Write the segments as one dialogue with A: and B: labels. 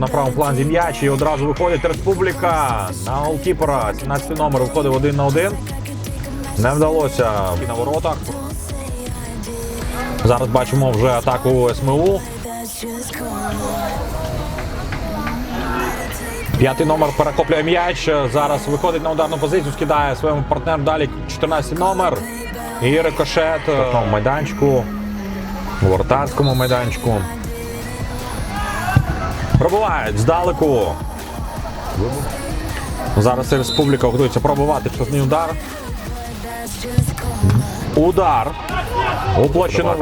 A: На правому фланзі м'яч і одразу виходить республіка на голкіпера. 17 номер виходив один на один. Не вдалося на воротах. Зараз бачимо вже атаку СМУ. П'ятий номер перехоплює м'яч. Зараз виходить на ударну позицію, скидає своєму партнеру далі 14 номер. І рикошет е, на майданчику. У воротарському майданчику. Пробувають здалеку. Зараз республіка готується пробувати штрафний удар. Удар. У площину.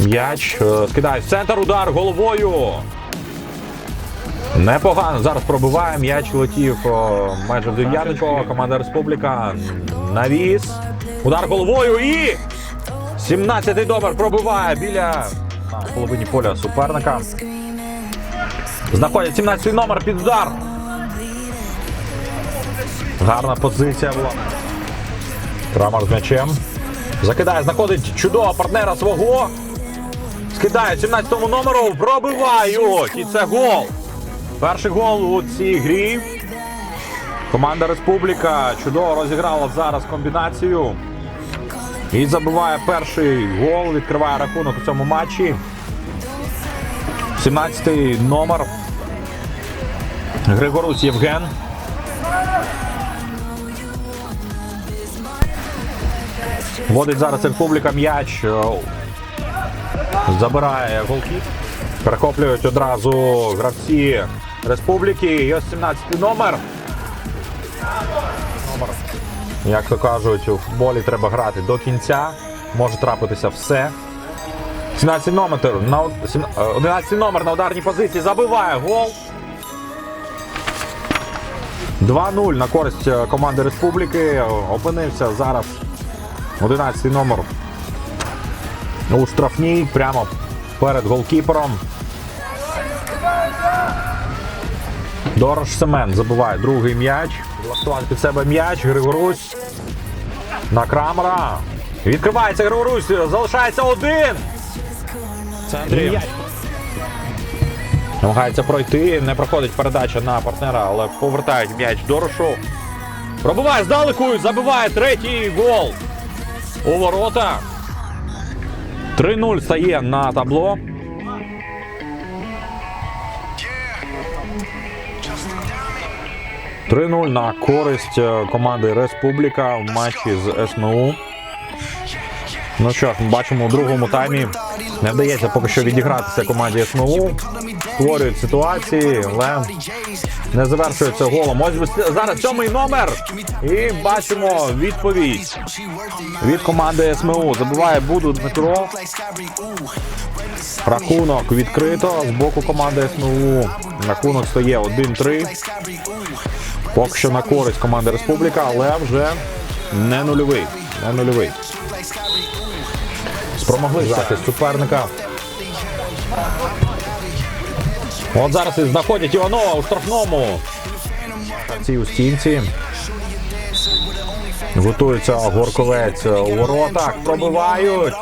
A: М'яч е, скидає в центр удар головою. Непогано. Зараз пробиває. М'яч летів майже в дев'яточку. Команда Республіка. Навіс. Удар головою і 17-й номер пробиває біля на половині поля суперника. Знаходять 17-й номер під удар. Гарна позиція була. Крамар з м'ячем. Закидає, знаходить чудового партнера свого. Скидає 17-му номеру, пробивають. І це гол. Перший гол у цій грі. Команда Республіка чудово розіграла зараз комбінацію. І забиває перший гол, відкриває рахунок у цьому матчі. 17-й номер. Григорус Євген. Вводить зараз Республіка м'яч. Забирає голкіп. Перехоплюють одразу гравці Республіки. І ось 17 номер. Номер. Як то кажуть, у футболі треба грати до кінця. Може трапитися все. 17 номер на од- сім- е, 11 номер на ударній позиції забиває гол. 2-0 на користь е, команди Республіки. Опинився зараз 11 номер у штрафній прямо перед голкіпером. Дорош Семен забиває другий м'яч. Влаштувати під себе м'яч. Григорусь на Крамера. Відкривається Григорусь. Залишається один. Центрі. Намагається пройти. Не проходить передача на партнера, але повертають м'яч Дорошу. Пробиває здалеку. і Забиває третій гол. У ворота. 3-0 стає на табло. – 3-0 на користь е, команди Республіка в матчі з СМУ. Ну що ж, ми бачимо у другому таймі. Не вдається поки що відігратися команді СМУ. Створюють ситуації, але не завершується голом. Ось зараз сьомий номер. І бачимо відповідь від команди СМУ. Забиває Буду Дмитро. Рахунок відкрито з боку команди СМУ. Рахунок стає 1-3. Поки що на користь команди Республіка, але вже не нульовий. Не нульовий. Спромогли захист суперника. От зараз і знаходять Іванова у штрафному. Ці у стінці. Готується горковець у воротах. Пробивають.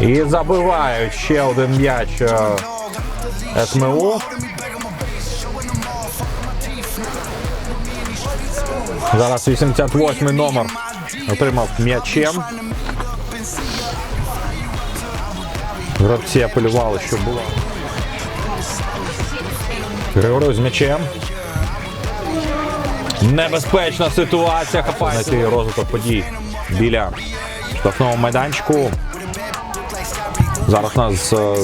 A: І забивають ще один м'яч СМУ. Зараз 88 номер отримав м'ячем. Гравці апелювали, що було. Григорій з м'ячем. Небезпечна ситуація. Хапає знайти розвиток подій біля штрафного майданчику. Зараз у нас е,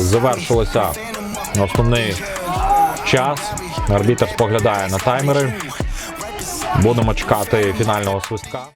A: завершилося основний час. Арбітер споглядає на таймери. Будемо чекати фінального свистка.